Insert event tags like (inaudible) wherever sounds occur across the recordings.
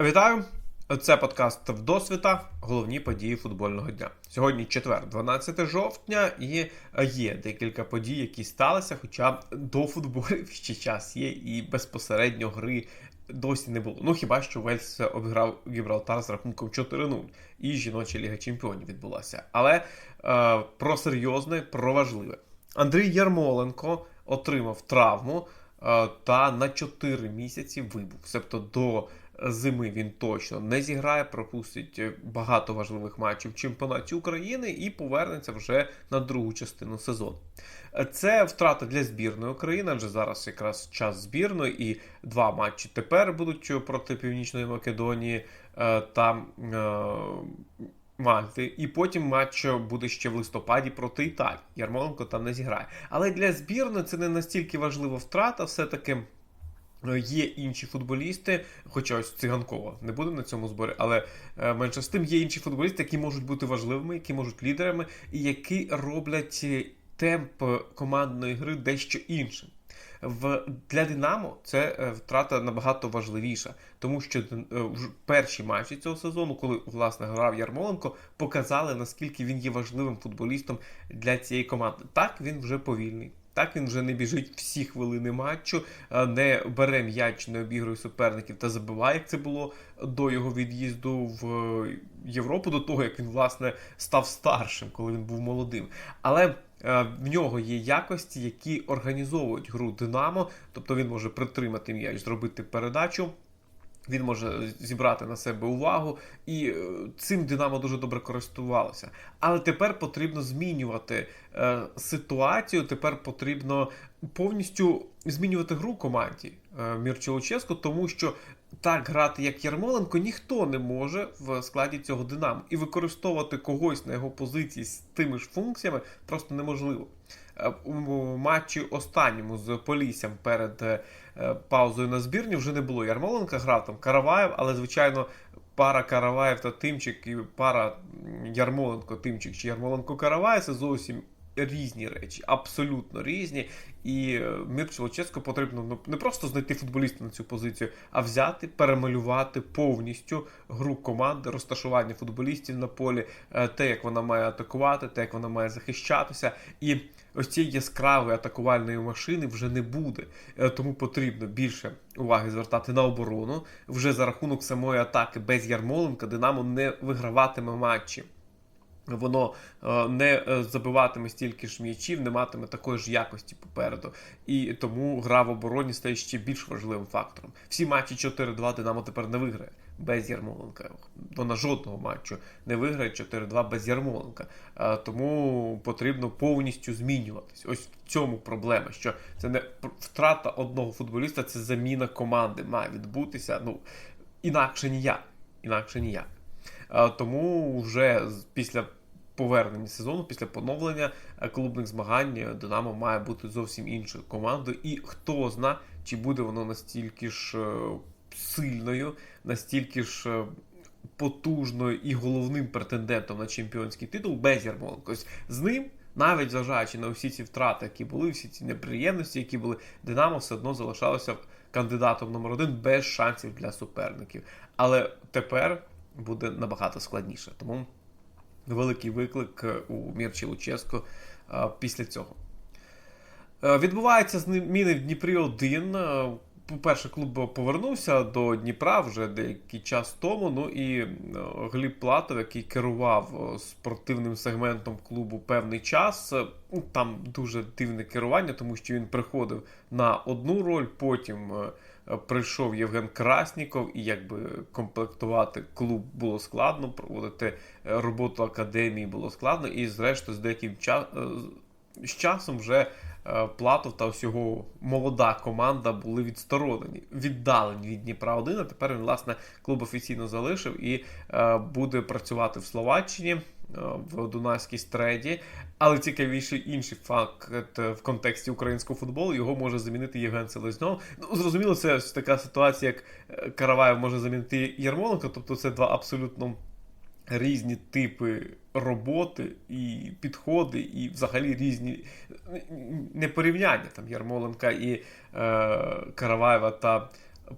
Вітаю! Це подкаст Вдосвіта. Головні події футбольного дня. Сьогодні четвер, 12 жовтня, і є декілька подій, які сталися. Хоча до футболів (laughs) ще час є, і безпосередньо гри досі не було. Ну хіба що Вельс обіграв Гібралтар з рахунком 4-0, і жіноча ліга чемпіонів відбулася. Але е, про серйозне, про важливе. Андрій Ярмоленко отримав травму е, та на 4 місяці вибув. Тобто до зими він точно не зіграє, пропустить багато важливих матчів в чемпіонаті України і повернеться вже на другу частину сезону. Це втрата для збірної України, адже зараз якраз час збірної, і два матчі тепер будуть проти Північної Македонії е, та е, Мальти. І потім матч буде ще в листопаді проти Італії. Ярмоленко там не зіграє. Але для збірної це не настільки важлива втрата, все-таки. Є інші футболісти, хоча ось циганкова не буде на цьому зборі, але е, менше з тим є інші футболісти, які можуть бути важливими, які можуть лідерами, і які роблять темп командної гри дещо іншим. В для Динамо це е, втрата набагато важливіша, тому що е, в перші матчі цього сезону, коли власне грав Ярмоленко, показали наскільки він є важливим футболістом для цієї команди. Так він вже повільний. Так він вже не біжить всі хвилини матчу, не бере м'яч, не обігрує суперників та забиває, як це було до його від'їзду в Європу, до того як він власне став старшим, коли він був молодим. Але в нього є якості, які організовують гру Динамо, тобто він може притримати м'яч, зробити передачу. Він може зібрати на себе увагу, і е, цим Динамо дуже добре користувалося. Але тепер потрібно змінювати е, ситуацію. Тепер потрібно повністю змінювати гру команді е, Мірчелуческо, тому що так грати, як Ярмоленко, ніхто не може в складі цього Динамо. І використовувати когось на його позиції з тими ж функціями просто неможливо. Е, у матчі останньому з Поліссям перед е, паузою на збірні вже не було Ярмоленка, грав там Караваєв, але, звичайно, пара Караваєв та Тимчик і пара Ярмоленко-Тимчик чи Ярмоленко-Караваєв це зовсім різні речі, абсолютно різні. І е, Мірчу Луческо потрібно ну, не просто знайти футболіста на цю позицію, а взяти, перемалювати повністю гру команди, розташування футболістів на полі, те, як вона має атакувати, те, як вона має захищатися. І ось цієї яскравої атакувальної машини вже не буде. Е, тому потрібно більше уваги звертати на оборону. Вже за рахунок самої атаки без Ярмоленка Динамо не виграватиме матчі. Воно е, не е, забиватиме стільки ж м'ячів, не матиме такої ж якості попереду. І тому гра в обороні стає ще більш важливим фактором. Всі матчі 4-2 Динамо тепер не виграє без Ярмоленка. Вона жодного матчу не виграє 4-2 без Ярмоленка. Тому потрібно повністю змінюватись. Ось в цьому проблема, що це не втрата одного футболіста, це заміна команди має відбутися. Ну інакше ніяк. Інакше ніяк. Тому вже після повернення сезону, після поновлення клубних змагань, Динамо має бути зовсім іншою командою. І хто зна, чи буде воно настільки ж е, сильною, настільки ж. Е, потужною і головним претендентом на чемпіонський титул без Ярмоленко. З ним, навіть зважаючи на всі ці втрати, які були, всі ці неприємності, які були, Динамо все одно залишалося кандидатом номер один без шансів для суперників. Але тепер буде набагато складніше. Тому великий виклик е, у Мірчі Луческо е, після цього. Е, відбуваються зміни в Дніпрі 1. По-перше, клуб повернувся до Дніпра вже деякий час тому. Ну і Гліб Платов, який керував спортивним сегментом клубу певний час. Ну, там дуже дивне керування, тому що він приходив на одну роль, потім прийшов Євген Красніков, і якби комплектувати клуб було складно, проводити е, роботу академії було складно, і, зрештою, з деяким часом е, з часом вже е, Платов та ось його молода команда були відсторонені, віддалені від Дніпра 1, а Тепер він, власне, клуб офіційно залишив і буде працювати в Словаччині. Е, в Дунайській стреді. Але цікавіший інший факт в контексті українського футболу його може замінити Євген Селезньов. Ну, зрозуміло, це така ситуація, як е, Караваєв може замінити Ярмоленко, тобто це два абсолютно різні типи роботи і підходи, і взагалі різні непорівняння там Ярмоленка і е, Караваєва та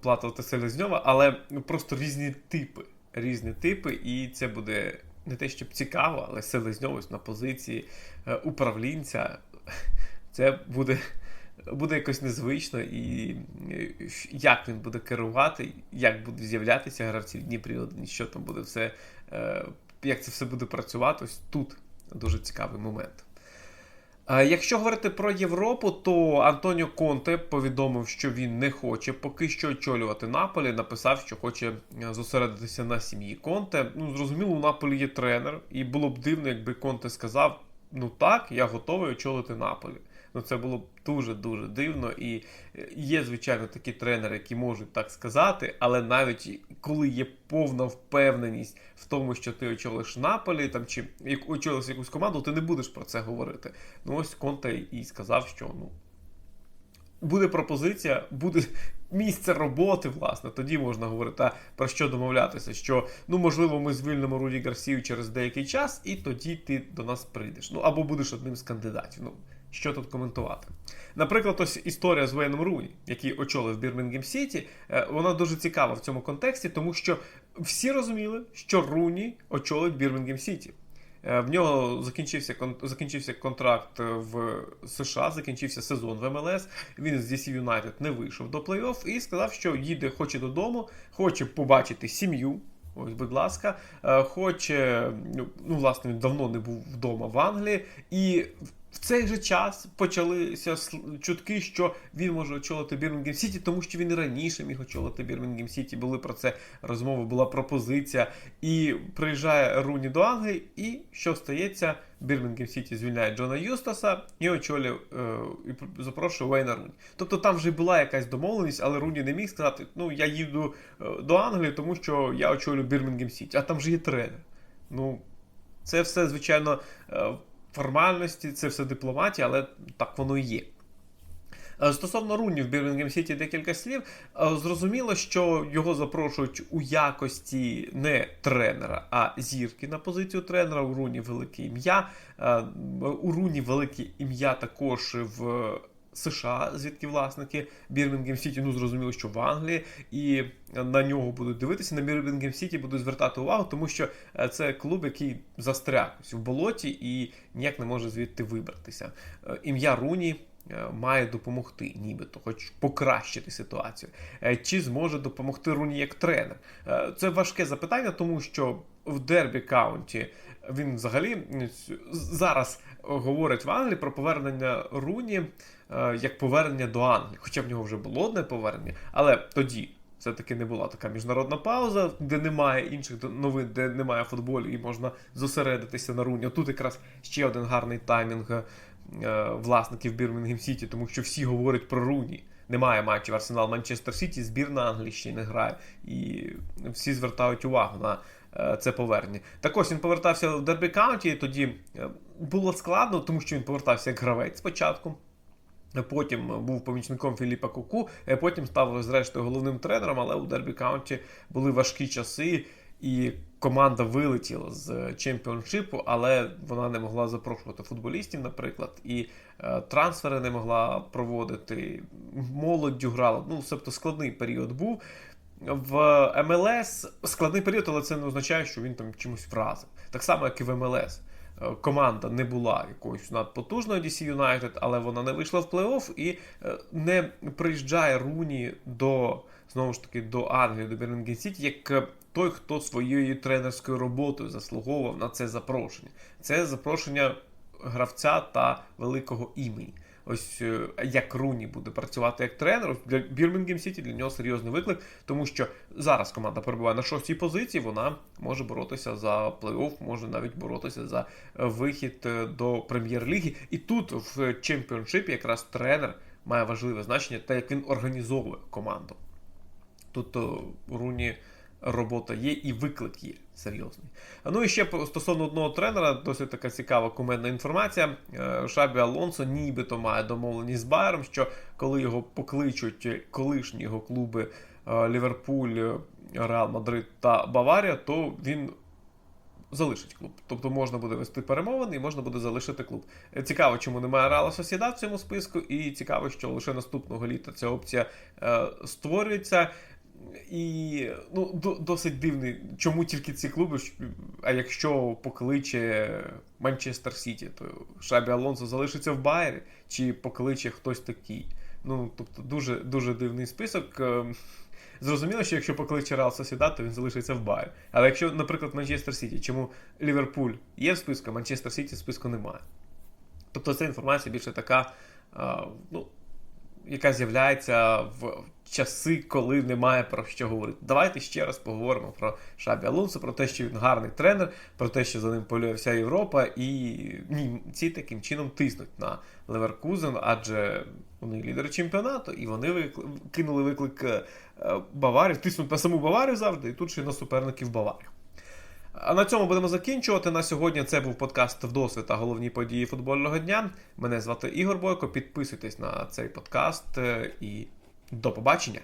Платова та Селезньова, але ну, просто різні типи. Різні типи, і це буде не те, щоб цікаво, але Селезньов на позиції е, управлінця. Це буде буде якось незвично, і е, як він буде керувати, як будуть з'являтися гравці в Дніпрі що там буде все, е, як це все буде працювати, ось тут дуже цікавий момент. Якщо говорити про Європу, то Антоніо Конте повідомив, що він не хоче поки що очолювати Наполі. Написав, що хоче е, зосередитися на сім'ї Конте. Ну, зрозуміло, у Наполі є тренер, і було б дивно, якби Конте сказав: ну так, я готовий очолити Наполі. Ну це було б дуже-дуже дивно. І е, є, звичайно, такі тренери, які можуть так сказати, але навіть коли є повна впевненість в тому, що ти очолиш Наполі там чи очолиш якусь команду, ти не будеш про це говорити. Ну ось Конте і сказав, що ну. Буде пропозиція, буде (laughs) місце роботи, власне, тоді можна говорити про що домовлятися. Що ну можливо, ми звільнимо Руді Гарсію через деякий час, і тоді ти до нас прийдеш. Ну або будеш одним з кандидатів. Ну що тут коментувати? Наприклад, ось історія з Вейном Руні, який очолив Бірмінгем Сіті, е, вона дуже цікава в цьому контексті, тому що всі розуміли, що Руні очолить Бірмінгем Сіті. Е, в нього закінчився закінчився контракт в США, закінчився сезон в МЛС. Він з DC United не вийшов до плей-офф і сказав, що їде, хоче додому, хоче побачити сім'ю. Ось, будь ласка, е, хоче, ну, власне, він давно не був вдома в Англії, і в цей же час почалися чутки, що він може очолити Бірмінгем Сіті, тому що він і раніше міг очолити Бірмінгем Сіті. Були про це розмови, була пропозиція. І приїжджає Руні до Англії, і що стається? Бірмінгем Сіті звільняє Джона Юстаса і очолює е, і запрошує Вейна Руні. Тобто там вже була якась домовленість, але Руні не міг сказати: ну я їду е, до Англії, тому що я очолюю Бірмінгем Сіті, а там же є тренер. Ну, це все, звичайно. Формальності, це все дипломатія, але так воно і є. Е, стосовно Руні в Бірмінгем Сіті декілька слів. Е, зрозуміло, що його запрошують у якості не тренера, а зірки на позицію тренера. У Руні велике ім'я. Е, у Руні велике ім'я також в США, звідки власники Бірмінгем Сіті, ну зрозуміло, що в Англії, і на нього будуть дивитися. На Бірмінгем Сіті будуть звертати увагу, тому що е, це клуб, який застряг в болоті і ніяк не може звідти вибратися. Е, ім'я Руні. Е, має допомогти, нібито, хоч покращити ситуацію. Чи зможе допомогти Руні як тренер? Це важке запитання, тому що в Дербі Каунті він взагалі зараз говорить в Англії про повернення Руні е, як повернення до Англії. Хоча в нього вже було одне повернення, але тоді. Все-таки не була така міжнародна пауза, де немає інших новин, де немає футболу, і можна зосередитися на руні. Тут якраз ще один гарний таймінг е, власників Бірмінгем Сіті, тому що всі говорять про руні. Немає матчів Арсенал Манчестер Сіті, збірна Англії ще не грає. І всі звертають увагу на Е, це повернення. Так ось він повертався в Дербі Каунті, тоді було складно, тому що він повертався як гравець спочатку. Потім був помічником Філіпа Куку, потім став, зрештою, головним тренером, але у Дербі Каунті були важкі часи, і команда вилетіла з чемпіоншипу, але вона не могла запрошувати футболістів, наприклад, і е, трансфери не могла проводити. Молоддю грала. Ну, тобто складний період був в МЛС складний період, але це не означає, що він там чимось вразив. Так само, як і в МЛС. Е, команда не була якоюсь надпотужною DC United, але вона не вийшла в плей-офф і е, не приїжджає Руні до знову ж таки до Англії, до Бірмінгем Сіті, як той, хто своєю тренерською роботою заслуговував на це запрошення. Це запрошення гравця та великого імені ось е, як Руні буде працювати як тренер. Для Бірмінгем Сіті для нього серйозний виклик, тому що зараз команда перебуває на шостій позиції. Вона може боротися за плей-офф, може навіть боротися за вихід е, до прем'єр-ліги. І тут в чемпіоншипі якраз тренер має важливе значення, та як він організовує команду. Тут е, Руні робота є і виклик є серйозний. Ну і ще стосовно одного тренера, досить така цікава кумедна інформація. Е, Шабі Алонсо нібито має домовленість з Байером, що коли його покличуть колишні його клуби е, Ліверпуль, Реал Мадрид та Баварія, то він залишить клуб. Тобто можна буде вести перемовини і можна буде залишити клуб. Е, Цікаво, чому немає Реала Сосіда в цьому списку, і цікаво, що лише наступного літа ця опція е, створюється. І ну, досить дивний, чому тільки ці клуби, а якщо покличе Манчестер Сіті, то Шабі Алонсо залишиться в Байері, чи покличе хтось такий. Ну, тобто, дуже, дуже дивний список. Е, Зрозуміло, що якщо покличе Реал Сосідат, то він залишиться в Байері. Але якщо, наприклад, Манчестер Сіті, чому Ліверпуль є в списку, а Манчестер Сіті в списку немає. Тобто ця інформація більше така, ну, яка з'являється в часи, коли немає про що говорити. Давайте ще раз поговоримо про Шабі Алонсо, про те, що він гарний тренер, про те, що за ним полює вся Європа, і ці таким чином тиснуть на Леверкузен, адже вони лідери чемпіонату, і вони викли- кинули виклик е, Баварії, тиснуть на саму Баварію завжди, і тут ще й на суперників Баварії. А на цьому будемо закінчувати. На сьогодні це був подкаст «Вдосвіта. Головні події футбольного дня. Мене звати Ігор Бойко. Підписуйтесь на цей подкаст е, і до побачення.